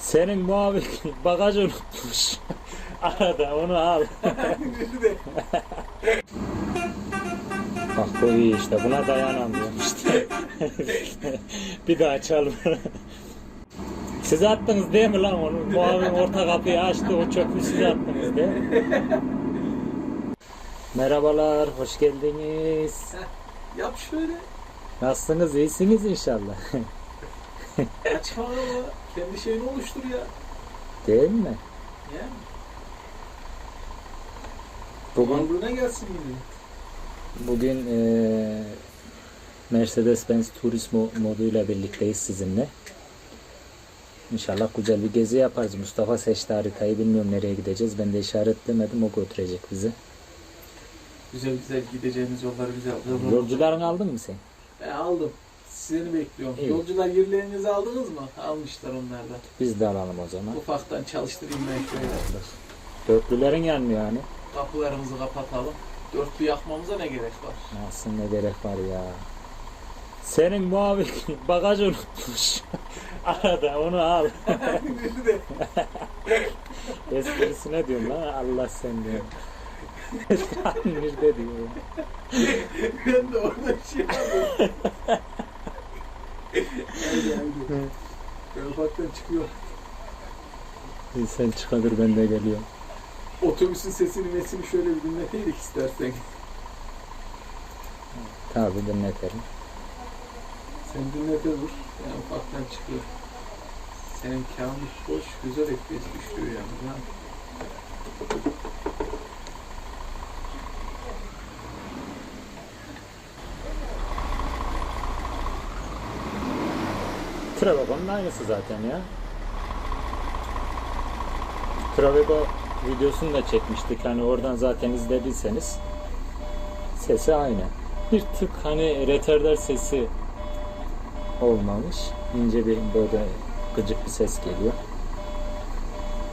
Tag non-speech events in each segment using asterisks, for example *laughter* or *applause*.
Senin muavin *laughs* bagaj unutmuş. *laughs* Arada onu al. Bak *laughs* bu iyi işte buna dayanamıyorum işte. bir daha çalma. Siz attınız değil mi lan onu? Muavin orta kapıyı açtı o çöpü siz attınız değil mi? Merhabalar, hoş geldiniz. Yap şöyle. Nasılsınız, iyisiniz inşallah. Açma kendi şeyini oluştur ya. değil mi? Yani. Bugün Varlığına gelsin yine. Bugün eee Mercedes-Benz Turismo moduyla birlikteyiz sizinle. İnşallah güzel bir gezi yaparız. Mustafa seçti haritayı. Bilmiyorum nereye gideceğiz. Ben de işaretlemedim. O götürecek bizi. Güzel güzel gideceğimiz yolları güzel. Yolcularını aldın mı sen? Ben aldım. Seni bekliyorum. İyi. Yolcular yerlerinizi aldınız mı? Almışlar onlar da. Biz de alalım o zaman. Ufaktan çalıştırayım ben şöyle. Dörtlülerin yanmıyor yani. Kapılarımızı kapatalım. Dörtlü yakmamıza ne gerek var? Nasıl ne gerek var ya. Senin muavin *laughs* bagaj unutmuş. *laughs* Arada onu al. *laughs* Esprisine diyorum lan Allah sen diyor. Nerede diyor. ya. ben de orada şey yapıyorum. Haydi haydi. Ben ufaktan çıkıyor. Sen çıkadır ben de geliyorum. Otobüsün sesini mesini şöyle bir dinleteydik istersen. Tabii dinletelim. Sen dinlete dur. Ben ufaktan çıkıyor. Senin kabus boş, güzel FPS düşüyor yani. Ha? Travago'nun aynısı zaten ya. Travago videosunu da çekmiştik. Hani oradan zaten izlediyseniz sesi aynı. Bir tık hani retarder sesi olmamış. İnce bir böyle gıcık bir ses geliyor.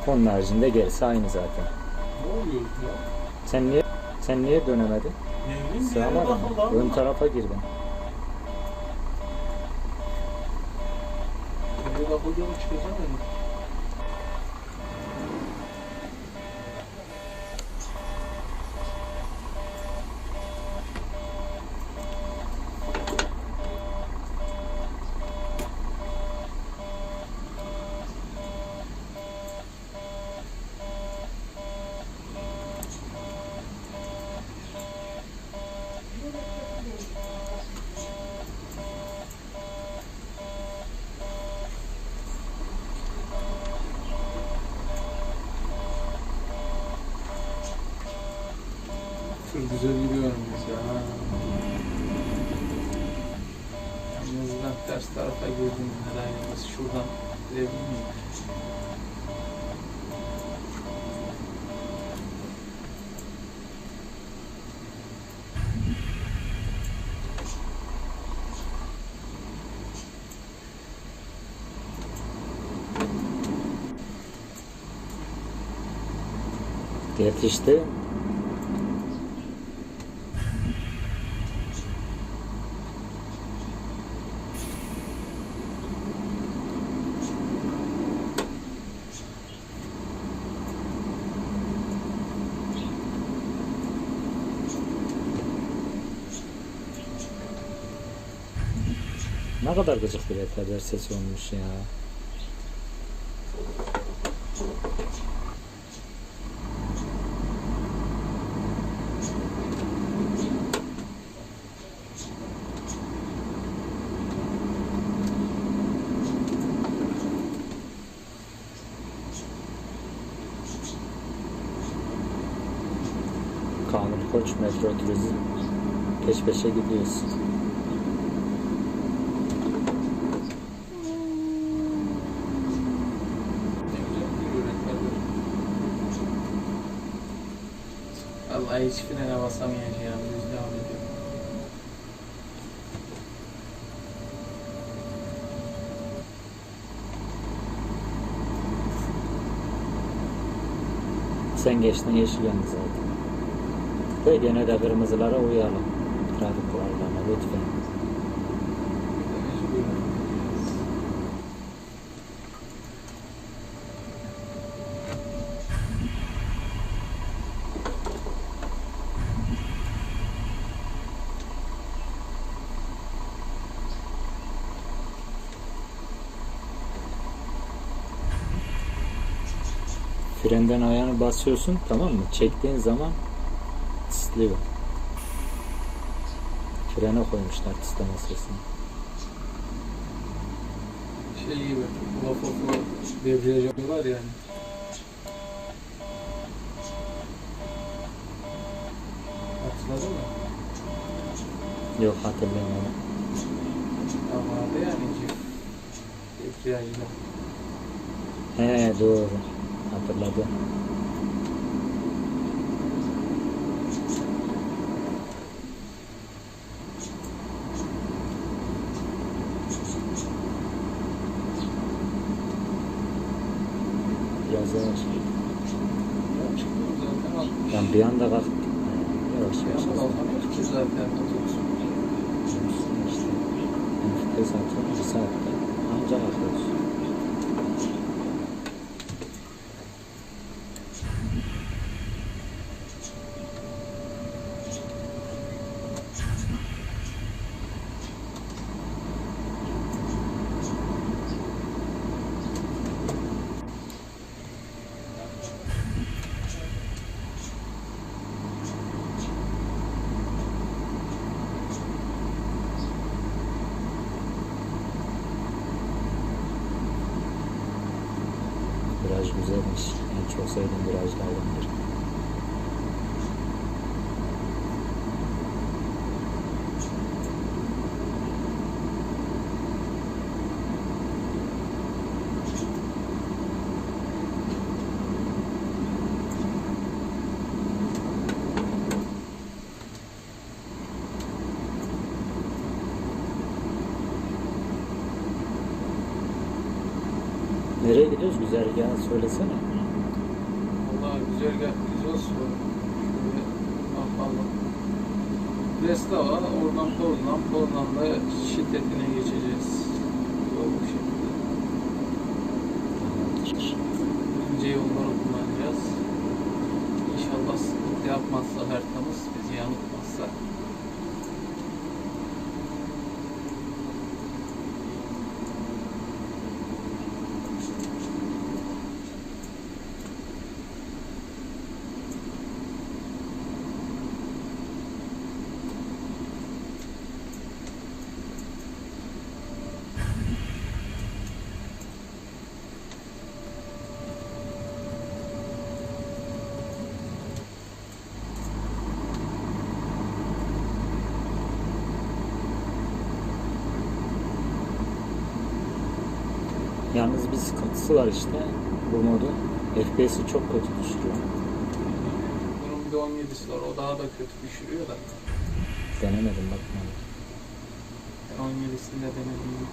Onun haricinde gerisi aynı zaten. Ne oluyor ya? Sen niye sen niye dönemedin? Ne bileyim bir yere mı? takıldı Ön tarafa girdin. Nereye takıldığını çıkacağım dedim. Tır güzel gidiyorum biz ya. Yalnız ben ters tarafa girdim. Herhalde nasıl şuradan gidebilir miyim? Yetişti. Ne kadar gıcık bir retarder sesi olmuş ya. Kanun Koç Metro Turizm peş peşe gidiyoruz. Ne güzel gidiyor renkler. Vallahi hiç frene basamayacağım. Düz devam ediyorum. Sen geçtin yeşil yandı zaten. Ve gene de kırmızılara uyalım. Trafik kurallarına lütfen. Frenden ayağını basıyorsun tamam mı? Çektiğin zaman tıslıyor. Frene koymuşlar tıslama sesini. Şey gibi, laf okula debriyaj var yani. Hatırladın mı? Yok hatırlayamadım. Ama yani cif. Debriyajda. He doğru. Hatırladım. Biraz yavaş. Ya çıkıyor zaten 60. Ben bir anda kalktım. Yavaş yavaş. kalkamıyoruz ki zaten. İşte, Enfüte zaten bir saatte ancak kalkıyoruz. Virajlardan biri. Nereye gidiyoruz? Güzergahı söylesene. Soru. Şöyle bakalım. Brestava, oradan Poznan, Poznan'da şiddetine geçeceğiz. Yol bu şekilde. İnce yolları kullanacağız. İnşallah sıkıntı yapmazsa haritamız, bizi yanıltmazsa. Yalnız bir sıkıntısı var işte bu modu. FPS'i çok kötü düşürüyor. Bunun bir de 17'si var. O daha da kötü düşürüyor da. Denemedim bakmadım. Ben 17'sini de denedim.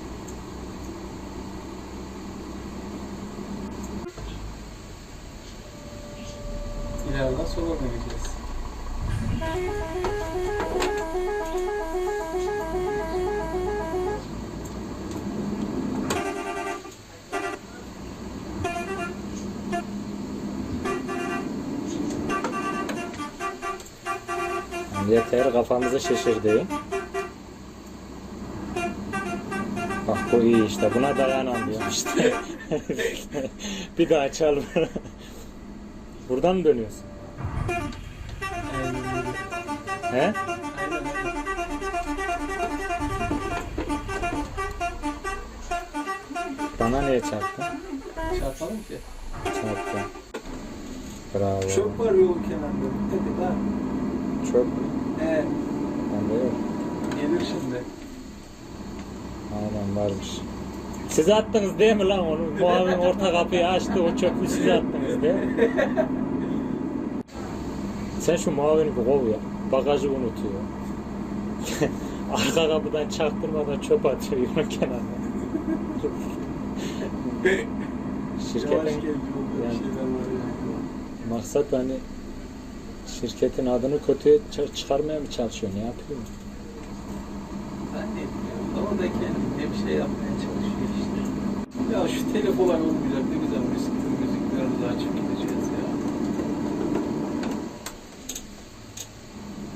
İleriden sola döneceğiz. Yeter kafamızı şişirdi. Bak bu iyi işte buna dayanamıyorum işte. *laughs* bir daha açalım. Buradan mı dönüyorsun? He? Bana niye çarptın? Şey yapalım ki. Çarptın. Bravo. Çöp var yol kenarında. Dikkat et ha. Çöp. He, Bende yok. gelir şimdi. Aynen varmış. Siz attınız değil mi lan onu? Muavin orta kapıyı açtı o çöpü siz attınız değil mi? *laughs* Sen şu muavini bir kov ya. Bagajı unutuyor. *laughs* Arka kapıdan çaktırmadan çöp atıyor yolun kenarına. *laughs* Yavaş Şirketin geliyor. Böyle yani- şeyler var yani. maksat hani şirketin adını kötüye çı- çıkarmaya mı çalışıyor? Ne yapıyor? Zannetmiyorum. Ama da kendine bir şey yapmaya çalışıyor işte. Ya şu telefon olmayacak ne güzel müzik, müziklerimizi açıp gideceğiz ya.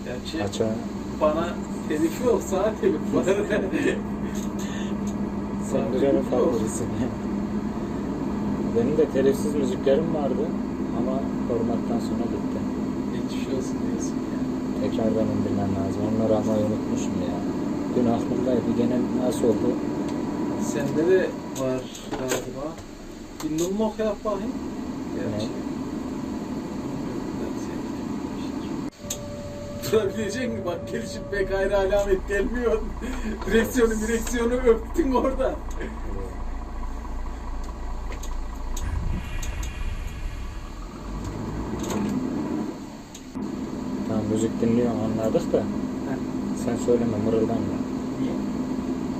Gerçi Aça. bana telif yok, sana telif var. *laughs* Sen güzel favorisin. Benim de telifsiz müziklerim vardı ama korumaktan sonra gitti. Olsun diyorsun ya. Tekrardan indirmem lazım. Onları ama unutmuşum ya. Dün aklımdaydı. Gene nasıl oldu? Sende de var galiba. Bir numlok yap bakayım. Gerçi. Durabilecek mi? Bak gelişip pek ayrı alamet gelmiyor. direksiyonu direksiyonu öptün orada. Müzik dinliyorum anladık da sen söyleme mırıldanma. Niye?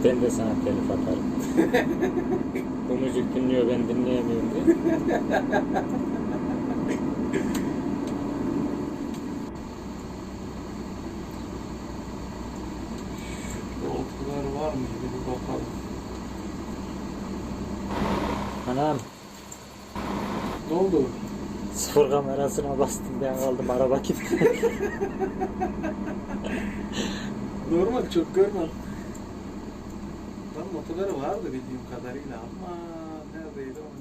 Ben de sana telif atarım. *laughs* Bu müzik dinliyor ben dinleyemiyorum diye. Koltuklar var mı? Bir bakalım. Anam Ne oldu? Sıfır kamerasına bastım ben kaldım araba gitti. *laughs* Normal çok görmem. Lan motorları vardı bildiğim kadarıyla ama neredeydi onu